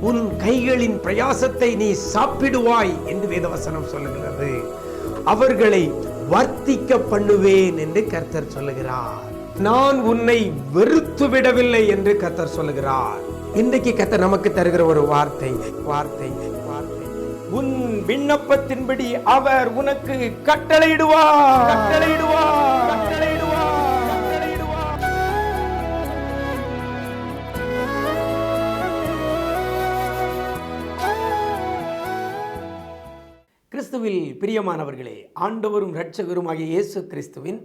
உன் கைகளின் பிரயாசத்தை நீ சாப்பிடுவாய் என்று வேதவசனம் சொல்லுகிறது. அவர்களை வர்த்திக்க பண்ணுவேன் என்று கர்த்தர் சொல்லுகிறார். நான் உன்னை வெறுத்து விடவில்லை என்று கர்த்தர் சொல்லுகிறார். இன்றைக்கு கர்த்தர் நமக்கு தருகிற ஒரு வார்த்தை வார்த்தை வார்த்தை. உன் விண்ணப்பத்தின்படி அவர் உனக்கு கட்டளையிடுவார். கட்டளையிடுவார். கட்டளையிடுவார். கிறிஸ்துவில் பிரியமானவர்களே ஆண்டவரும் இரட்சகருமாகிய இயேசு கிறிஸ்துவின்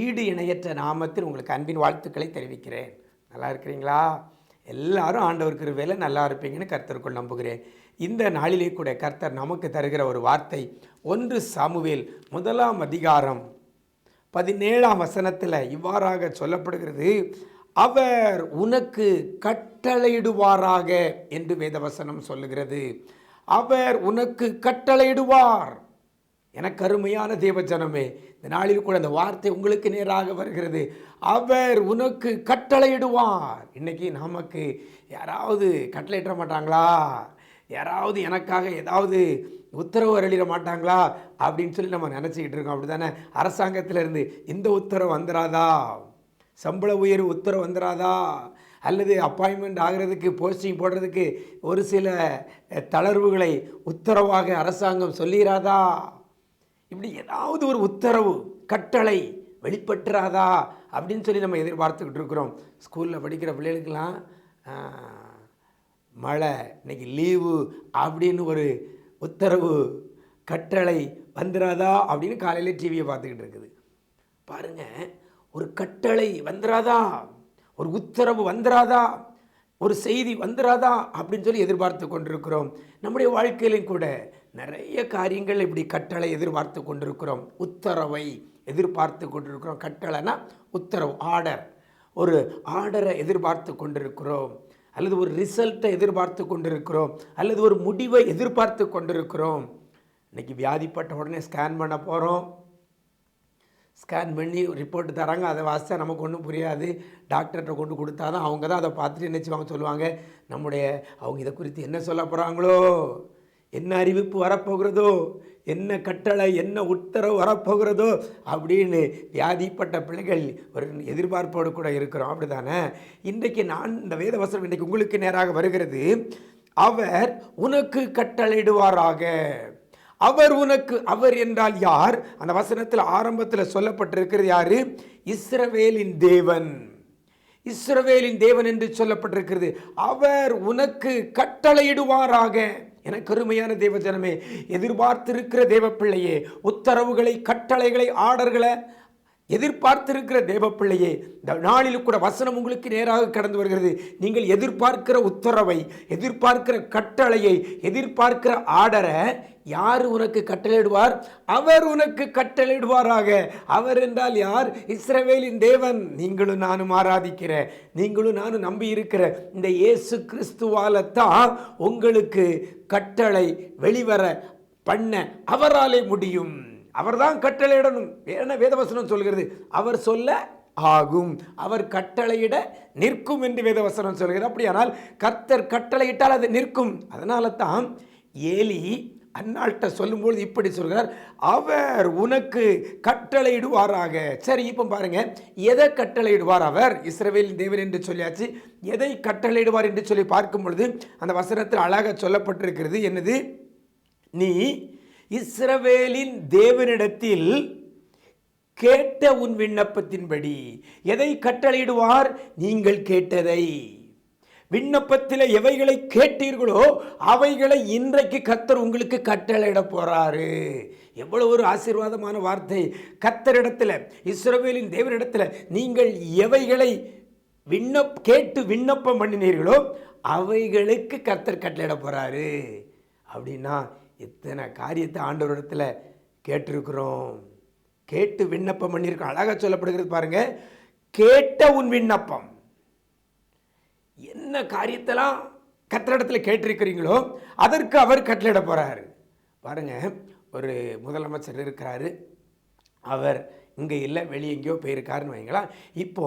ஈடு இணையற்ற நாமத்தில் உங்களுக்கு அன்பின் வாழ்த்துக்களை தெரிவிக்கிறேன். நல்லா இருக்கிறீங்களா? எல்லாரும் ஆண்டவர் வேலை நல்லா இருப்பீங்கன்னு கர்த்தருக்குள் நம்புகிறேன். இந்த நாளிலே கூட கர்த்தர் நமக்கு தருகிற ஒரு வார்த்தை ஒன்று சாமுவேல் முதலாம் அதிகாரம் பதினேழாம் வசனத்தில் இவ்வாறாக சொல்லப்படுகிறது. அவர் உனக்கு கட்டளையிடுவாராக என்று வேதவசனம் சொல்லுகிறது. அவர் உனக்கு கட்டளையிடுவார். எனக்கு அருமையான தேவஜனமே இந்த நாளில் கூட அந்த வார்த்தை உங்களுக்கு நேராக வருகிறது. அவர் உனக்கு கட்டளையிடுவார். இன்னைக்கு நமக்கு யாராவது கட்டளையிட மாட்டாங்களா? யாராவது எனக்காக ஏதாவது உத்தரவு அருளிட மாட்டாங்களா? அப்படின்னு சொல்லி நம்ம நினச்சிக்கிட்டு இருக்கோம். அப்படி தானே அரசாங்கத்திலிருந்து இந்த உத்தரவு வந்துடாதா சம்பள உயர்வு உத்தரவு வந்துடாதா அல்லது அப்பாயின்மெண்ட் ஆகிறதுக்கு போஸ்டிங் போடுறதுக்கு ஒரு சில தளர்வுகளை உத்தரவாக அரசாங்கம் சொல்லிடாதா இப்படி ஏதாவது ஒரு உத்தரவு கட்டளை வெளிப்பட்டுறாதா அப்படின்னு சொல்லி நம்ம எதிர்பார்த்துக்கிட்டு இருக்கிறோம். ஸ்கூலில் படிக்கிற பிள்ளைகளுக்கெல்லாம் மழை இன்னைக்கு லீவு அப்படின்னு ஒரு உத்தரவு கட்டளை வந்துடாதா அப்படின்னு காலையில் டிவியை பார்த்துக்கிட்டு இருக்குது. பாருங்க ஒரு கட்டளை வந்துடாதா ஒரு உத்தரவு வந்துராதா? ஒரு செய்தி வந்துராதா? அப்படின்னு சொல்லி எதிர்பார்த்து கொண்டிருக்கிறோம். நம்முடைய வாழ்க்கையிலும் கூட நிறைய காரியங்கள் இப்படி கட்டளை எதிர்பார்த்து கொண்டிருக்கிறோம். உத்தரவை எதிர்பார்த்து கொண்டிருக்கிறோம். கட்டளைனா உத்தரவு ஆர்டர் ஒரு ஆர்டரை எதிர்பார்த்து கொண்டிருக்கிறோம். அல்லது ஒரு ரிசல்ட்டை எதிர்பார்த்து கொண்டிருக்கிறோம். அல்லது ஒரு முடிவை எதிர்பார்த்து கொண்டிருக்கிறோம். இன்னைக்கு வியாதிப்பட்ட உடனே ஸ்கேன் பண்ண போகிறோம் ஸ்கேன் பண்ணி ரிப்போர்ட் தராங்க. அதை வாசித்தா நமக்கு ஒன்றும் புரியாது. டாக்டர்கிட்ட கொண்டு கொடுத்தா தான் அவங்க தான் அதை பார்த்துட்டு என்ன செய்வாங்க சொல்லுவாங்க. நம்முடைய அவங்க இதை குறித்து என்ன சொல்ல போகிறாங்களோ என்ன அறிவிப்பு வரப்போகிறதோ? என்ன கட்டளை என்ன உத்தரவு வரப்போகிறதோ? அப்படின்னு வியாதிப்பட்ட பிள்ளைகள் ஒரு எதிர்பார்ப்போடு கூட இருக்கிறோம். அப்படி தானே இன்றைக்கு நான் இந்த வேதவசனம் இன்றைக்கு உங்களுக்கு நேராக வருகிறது. அவர் உனக்கு கட்டளையிடுவாராக. அவர் உனக்கு அவர் என்றால் யார்? அந்த வசனத்தில் ஆரம்பத்தில் சொல்லப்பட்டிருக்கிறது யாரு? இஸ்ரவேலின் தேவன். இஸ்ரவேலின் தேவன் என்று சொல்லப்பட்டிருக்கிறது. அவர் உனக்கு கட்டளையிடுவாராக. எனக்கு அருமையான தேவ ஜனமே எதிர்பார்த்திருக்கிற தேவ பிள்ளையே உத்தரவுகளை கட்டளைகளை ஆர்டர்களை எதிர்பார்த்திருக்கிற தேவப்பிள்ளையே இந்த நாளில் கூட வசனம் உங்களுக்கு நேராக கடந்து வருகிறது. நீங்கள் எதிர்பார்க்கிற உத்தரவை எதிர்பார்க்கிற கட்டளையை எதிர்பார்க்கிற ஆர்டரை யார் உனக்கு கட்டளையிடுவார்? அவர் உனக்கு கட்டளையிடுவாராக. அவர் என்றால் யார்? இஸ்ரவேலின் தேவன். நீங்களும் நானும் ஆராதிக்கிற நீங்களும் நானும் நம்பி இருக்கிற இந்த இயேசு கிறிஸ்துவால தான் உங்களுக்கு கட்டளை வெளிவர பண்ண அவராலே முடியும். அவர்தான் கட்டளையிடணும். ஏன்னா வேதவசனம் சொல்கிறது? அவர் சொல்ல ஆகும். அவர் கட்டளையிட நிற்கும் என்று வேதவசனம் சொல்கிறது. அப்படியானால் கர்த்தர் கட்டளையிட்டால் அது நிற்கும். அதனால தான் ஏலி அந்நாள்கிட்ட சொல்லும்பொழுது இப்படி சொல்கிறார். அவர் உனக்கு கட்டளையிடுவாராக. சரி இப்போ பாருங்க. எதை கட்டளையிடுவார் அவர்? இஸ்ரவேல் தேவன் என்று சொல்லியாச்சு. எதை கட்டளையிடுவார் என்று சொல்லி பார்க்கும் பொழுது அந்த வசனத்தில் அழகாக சொல்லப்பட்டிருக்கிறது. என்னது? நீ இஸ்ரவேலின் தேவனிடத்தில் கேட்ட உன் விண்ணப்பத்தின்படி எதை கட்டளையிடுவார்? நீங்கள் கேட்டதை. விண்ணப்பத்தில் எவைகளை கேட்டீர்களோ அவைகளை இன்றைக்கு கத்தர் உங்களுக்கு கட்டளையிட போறாரு. எவ்வளவு ஒரு ஆசீர்வாதமான வார்த்தை. கத்தரிடத்தில் இஸ்ரவேலின் தேவனிடத்தில் நீங்கள் எவைகளை விண்ணப் கேட்டு விண்ணப்பம் பண்ணினீர்களோ அவைகளுக்கு கத்தர் கட்டளையிட போறாரு. அப்படின்னா இத்தனை காரியத்தை ஆண்டவரிடத்தில் கேட்டிருக்கிறோம்? கேட்டு விண்ணப்பம் பண்ணியிருக்கோம் அழகாக சொல்லப்படுகிறது பாருங்க. கேட்ட உன் விண்ணப்பம். என்ன காரியத்தெல்லாம் கத்திரிடத்தில் கேட்டிருக்கிறீங்களோ அதற்கு அவர் கட்டளிட போகிறாரு பாருங்க ஒரு முதலமைச்சர் இருக்கிறாரு. அவர் இங்கே இல்லை வெளியே எங்கேயோ போயிருக்காருன்னு வைங்களேன் இப்போ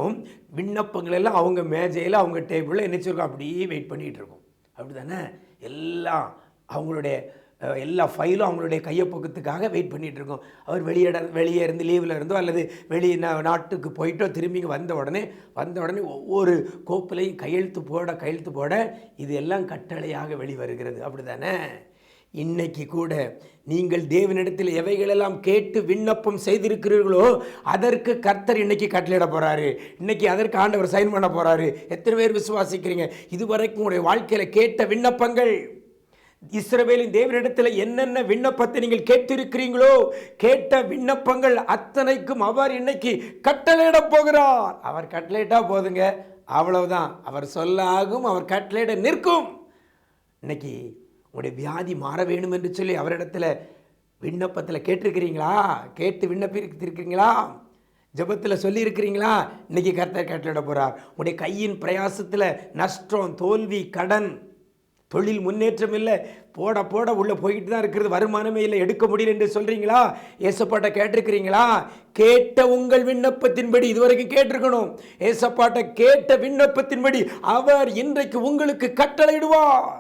விண்ணப்பங்கள் எல்லாம் அவங்க மேஜையில் அவங்க டேபிளில் என்ன அப்படியே வெயிட் பண்ணிகிட்டு இருக்கோம். அப்படி தானே எல்லாம் அவங்களுடைய எல்லா ஃபைலும் அவங்களுடைய கையப்பக்கத்துக்காக வெயிட் பண்ணிகிட்டு இருக்கோம். அவர் வெளியிட வெளியே இருந்து லீவில் இருந்தோ அல்லது வெளி நாட்டுக்கு போயிட்டோ திரும்பி வந்த உடனே வந்த உடனே ஒவ்வொரு கோப்பிலையும் கையெழுத்து போட கையெழுத்து போட இது எல்லாம் கட்டளையாக வெளிவருகிறது. அப்படி தானே இன்னைக்கு கூட நீங்கள் தேவனிடத்தில் எவைகளெல்லாம் கேட்டு விண்ணப்பம் செய்திருக்கிறீர்களோ அதற்கு கர்த்தர் இன்னைக்கு கட்டளையிட போகிறாரு இன்னைக்கு அதற்கு ஆண்டவர் சைன் பண்ண போகிறாரு எத்தனை பேர் விசுவாசிக்கிறீங்க? இதுவரைக்கும் உங்களுடைய வாழ்க்கையில் கேட்ட விண்ணப்பங்கள் இஸ்ரவேலின் தேவனிடத்தில் என்னென்ன விண்ணப்பத்தை நீங்கள் கேட்டிருக்கிறீங்களோ கேட்ட விண்ணப்பங்கள் அத்தனைக்கும் அவர் இன்னைக்கு கட்டளையிட போகிறார். அவர் கட்டளையிட்டா போதுங்க. அவ்வளவுதான். அவர் சொல்ல ஆகும் அவர் கட்டளையிட நிற்கும். இன்னைக்கு உங்களுடைய வியாதி மாற வேணும் என்று சொல்லி அவரிடத்துல விண்ணப்பத்தில் கேட்டிருக்கிறீங்களா? கேட்டு விண்ணப்பித்திருக்கிறீங்களா? ஜெபத்தில் சொல்லியிருக்கிறீங்களா? இன்னைக்கு கர்த்தர் கட்டளிட போகிறார் உங்களுடைய கையின் பிரயாசத்தில் நஷ்டம் தோல்வி கடன் தொழில் முன்னேற்றம் இல்லை. போட போட உள்ளே போய்கிட்டு தான் இருக்கிறது. வருமானமே இல்லை. எடுக்க முடியல என்று சொல்கிறீங்களா ஏசப்பாட்டை கேட்டிருக்கிறீங்களா? கேட்ட உங்கள் விண்ணப்பத்தின்படி இதுவரைக்கும் கேட்டிருக்கணும். ஏசப்பாட்டை கேட்ட விண்ணப்பத்தின்படி அவர் இன்றைக்கு உங்களுக்கு கட்டளையிடுவார்.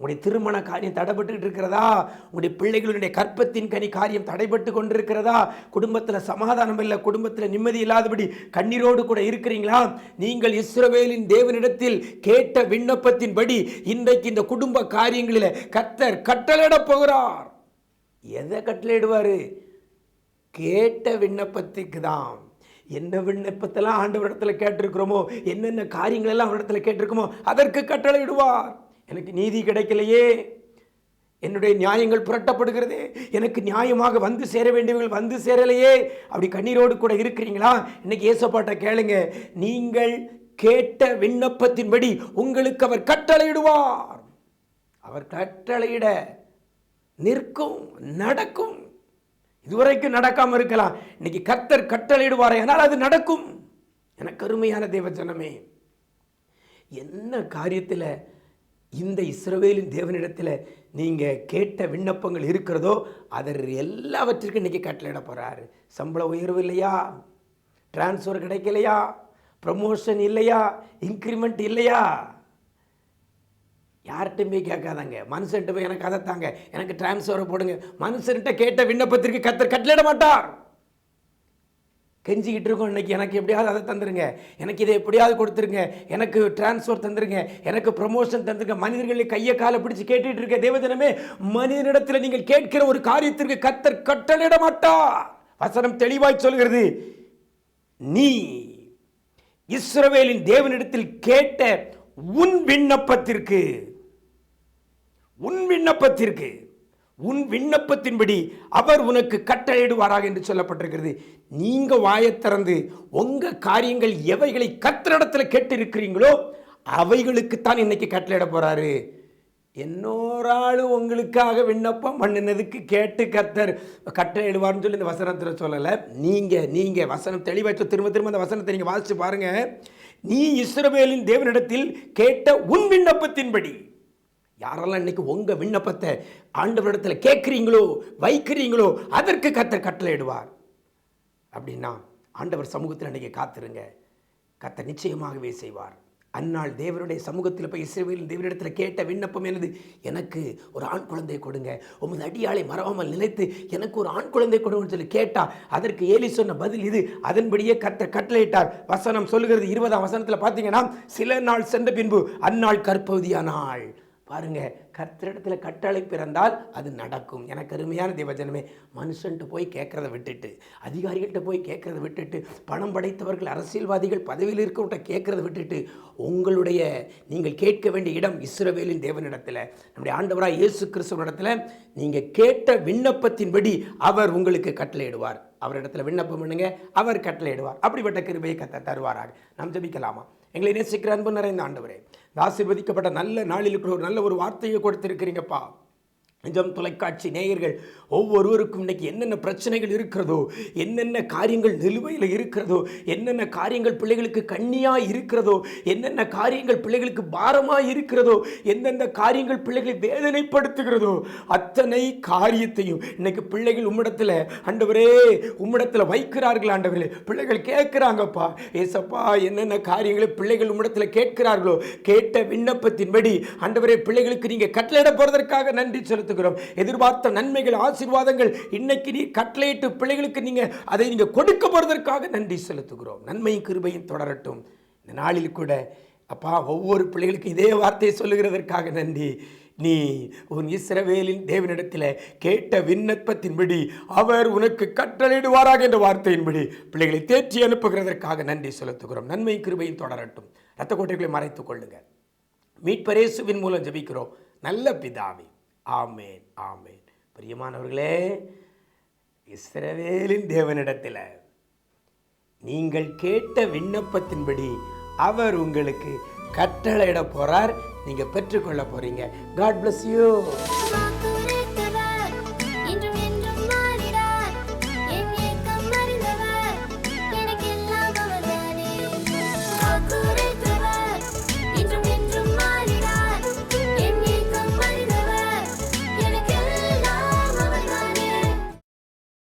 உங்களுடைய திருமண காரியம் தடைபட்டு இருக்கிறதா? உங்களுடைய பிள்ளைகளுடைய கற்பத்தின் கனி காரியம் தடைபட்டு கொண்டிருக்கிறதா? குடும்பத்தில் சமாதானம் இல்லை குடும்பத்தில் நிம்மதி இல்லாதபடி கண்ணீரோடு கூட இருக்கிறீங்களா? நீங்கள் இஸ்ரவேலின் தேவனிடத்தில் கேட்ட விண்ணப்பத்தின்படி இன்றைக்கு இந்த குடும்ப காரியங்களில் கத்தர் கட்டளையிட போகிறார். எதை கட்டளையிடுவார்? கேட்ட விண்ணப்பத்துக்கு தான் என்ன விண்ணப்பத்தெல்லாம் ஆண்டவரிடத்தில் கேட்டிருக்கிறோமோ என்னென்ன காரியங்களெல்லாம் அவரிடத்தில் கேட்டிருக்கோமோ அதற்கு கட்டளையிடுவார். எனக்கு நீதி கிடைக்கலையே. என்னுடைய நியாயங்கள் புரட்டப்படுகிறது. எனக்கு நியாயமாக வந்து சேர வேண்டியவர்கள் வந்து சேரலையே. அப்படி கண்ணீரோடு கூட இருக்கிறீங்களா? இன்னைக்கு ஏசப்பாட்ட கேளுங்க. நீங்கள் கேட்ட விண்ணப்பத்தின்படி உங்களுக்கு அவர் கட்டளையிடுவார். அவர் கட்டளையிட நிற்கும் நடக்கும். இதுவரைக்கும் நடக்காமல் இருக்கலாம். இன்னைக்கு கர்த்தர் கட்டளையிடுவார். ஆனால் அது நடக்கும். எனக்கு அருமையான தேவ ஜனமே என்ன காரியத்தில் இந்த இஸ்ரவேலின் தேவனிடத்தில் நீங்கள் கேட்ட விண்ணப்பங்கள் இருக்கிறதோ அதர் எல்லாவற்றிற்கும் இன்றைக்கி கட்டளையிட போகிறாரு சம்பள உயர்வு இல்லையா? டிரான்ஸ்ஃபர் கிடைக்கலையா? ப்ரமோஷன் இல்லையா? இன்க்ரிமெண்ட் இல்லையா? யார்கிட்டையும் போய் கேட்காதாங்க? மனுஷன்ட்டு போய் எனக்கு அதை தாங்க. எனக்கு டிரான்ஸ்ஃபரை போடுங்க. மனுஷன்கிட்ட கேட்ட விண்ணப்பத்திற்கு கத்தர் கட்டளையிட மாட்டார். கெஞ்சிக்கிட்டு இருக்கோம் இன்னைக்கு. எனக்கு எப்படியாவது அதை தந்துருங்க. எனக்கு இதை எப்படியாவது கொடுத்துருங்க. எனக்கு டிரான்ஸ்ஃபர் தந்துருங்க. எனக்கு ப்ரமோஷன் தந்துருங்க. மனிதர்களை கையை காலை பிடிச்சு கேட்டுட்டு இருக்க தேவதினமே மனிதனிடத்தில் நீங்கள் கேட்கிற ஒரு காரியத்திற்கு கத்தர் கட்டளிட மாட்டா வசனம் தெளிவாய் சொல்கிறது. நீ இஸ்ரவேலின் தேவனிடத்தில் கேட்ட உன் விண்ணப்பத்திற்கு உன் விண்ணப்பத்திற்கு உன் விண்ணப்பத்தின்படி அவர் உனக்கு கட்டளையிடுவாராக என்று சொல்லப்பட்டிருக்கிறது. நீங்க வாயை திறந்து உங்க காரியங்கள் எவைகளை கத்தரிடத்தில் கேட்டிருக்கிறீங்களோ அவைகளுக்குத்தான் இன்னைக்கு கட்டளையிட போறாரு. இன்னொரு ஆள் உங்களுக்காக விண்ணப்பம் பண்ணினதுக்கு கேட்டு கத்தர் கட்டளையிடுவார்னு சொல்லி இந்த வசனத்தில் சொல்லலை. நீங்கள் நீங்கள் வசனம் தெளிவாக திரும்ப திரும்ப அந்த வசனத்தை நீங்கள் வாசித்து பாருங்க. நீ இஸ்ரவேலின் தேவனிடத்தில் கேட்ட உன் விண்ணப்பத்தின்படி யாரெல்லாம் இன்றைக்கி உங்கள் விண்ணப்பத்தை ஆண்டவரிடத்தில் கேட்குறீங்களோ வைக்கிறீங்களோ அதற்கு கத்தர் கட்டளையிடுவார். அப்படின்னா ஆண்டவர் சமூகத்தில் இன்றைக்கி காத்திருங்க. கத்தர் நிச்சயமாகவே செய்வார். அந்நாள் தேவனுடைய சமூகத்தில் போய் இஸ்ரவேலின் தேவனிடத்தில் கேட்ட விண்ணப்பம் என்னது? எனக்கு ஒரு ஆண் குழந்தை கொடுங்க. உமது அடியாளை மறவாமல் நிலைத்து எனக்கு ஒரு ஆண் குழந்தை கொடுங்கன்னு சொல்லி கேட்டா அதற்கு ஏலி சொன்ன பதில் இது. அதன்படியே கத்த கட்டளையிட்டார். வசனம் சொல்லுகிறது இருபதாம் வசனத்தில் பார்த்தீங்கன்னா சில நாள் சென்ற பின்பு அந்நாள் கற்பகுதியானாள் பாருங்க கர்த்தரிடத்தில் கட்டளை பிறந்தால் அது நடக்கும். எனக்கு அருமையான தேவஜனமே மனுஷன்ட்டு போய் கேட்குறத விட்டுட்டு அதிகாரிகள்கிட்ட போய் கேட்குறத விட்டுட்டு பணம் படைத்தவர்கள் அரசியல்வாதிகள் பதவியில் இருக்கவட்ட கேட்குறத விட்டுட்டு உங்களுடைய நீங்கள் கேட்க வேண்டிய இடம் இஸ்ரவேலின் தேவனிடத்தில் நம்முடைய ஆண்டவராக இயேசு கிறிஸ்துவனிடத்தில் நீங்கள் கேட்ட விண்ணப்பத்தின்படி அவர் உங்களுக்கு கட்டளையிடுவார். அவரிடத்தில் விண்ணப்பம் பண்ணுங்க அவர் கட்டளையிடுவார். அப்படிப்பட்ட கிருபையை கத்த தருவாராக. நாம் ஜபிக்கலாமா? எங்களை நேசிக்கிற அன்பு நிறைந்த ஆண்டவரே ஆசீர்வதிக்கப்பட்ட நல்ல நாளில் கூட ஒரு நல்ல ஒரு வார்த்தையை கொடுத்திருக்கிறீங்கப்பா. நிஜம் தொலைக்காட்சி நேயர்கள் ஒவ்வொருவருக்கும் இன்னைக்கு என்னென்ன பிரச்சனைகள் இருக்கிறதோ என்னென்ன காரியங்கள் நிலுவையில் இருக்கிறதோ என்னென்ன காரியங்கள் பிள்ளைகளுக்கு கண்ணியாக இருக்கிறதோ என்னென்ன காரியங்கள் பிள்ளைகளுக்கு பாரமாக இருக்கிறதோ எந்தெந்த காரியங்கள் பிள்ளைகளை வேதனைப்படுத்துகிறதோ அத்தனை காரியத்தையும் இன்னைக்கு பிள்ளைகள் உம்மிடத்தில் ஆண்டவரே உம்மிடத்தில் வைக்கிறார்கள் ஆண்டவர்களே. பிள்ளைகள் கேட்குறாங்கப்பா ஏசப்பா என்னென்ன காரியங்களை பிள்ளைகள் உம்மிடத்தில் கேட்கிறார்களோ கேட்ட விண்ணப்பத்தின்படி ஆண்டவரே பிள்ளைகளுக்கு நீங்கள் கட்டளையிட போகிறதற்காக நன்றி செலுத்துகிறோம். எதிர்பார்த்த நன்மைகள் ஆசீர்வாதங்கள் இன்னைக்கு நீ கட்டளையிட்டு பிள்ளைகளுக்கு நீங்கள் அதை நீங்கள் கொடுக்க போகிறதற்காக நன்றி செலுத்துகிறோம். நன்மையும் கிருபையும் தொடரட்டும். இந்த நாளில் கூட அப்பா ஒவ்வொரு பிள்ளைகளுக்கும் இதே வார்த்தையை சொல்லுகிறதற்காக நன்றி. நீ உன் இஸ்ரவேலின் தேவனிடத்தில் கேட்ட விண்ணப்பத்தின்படி அவர் உனக்கு கட்டளையிடுவாராக என்ற வார்த்தையின்படி பிள்ளைகளை தேற்றி அனுப்புகிறதற்காக நன்றி செலுத்துகிறோம். நன்மை கிருபையும் தொடரட்டும். இரத்த கோட்டைகளை மறைத்துக் கொள்ளுங்கள் மீட்பரேசுவின் மூலம் ஜபிக்கிறோம். நல்ல பிதாவே. ஆமேன் ஆமேன். பிரியமானவர்களே இஸ்ரவேலின் தேவனிடத்தில் நீங்கள் கேட்ட விண்ணப்பத்தின்படி அவர் உங்களுக்கு கட்டளையிட போறார். நீங்க பெற்றுக்கொள்ள போறீங்க. God bless you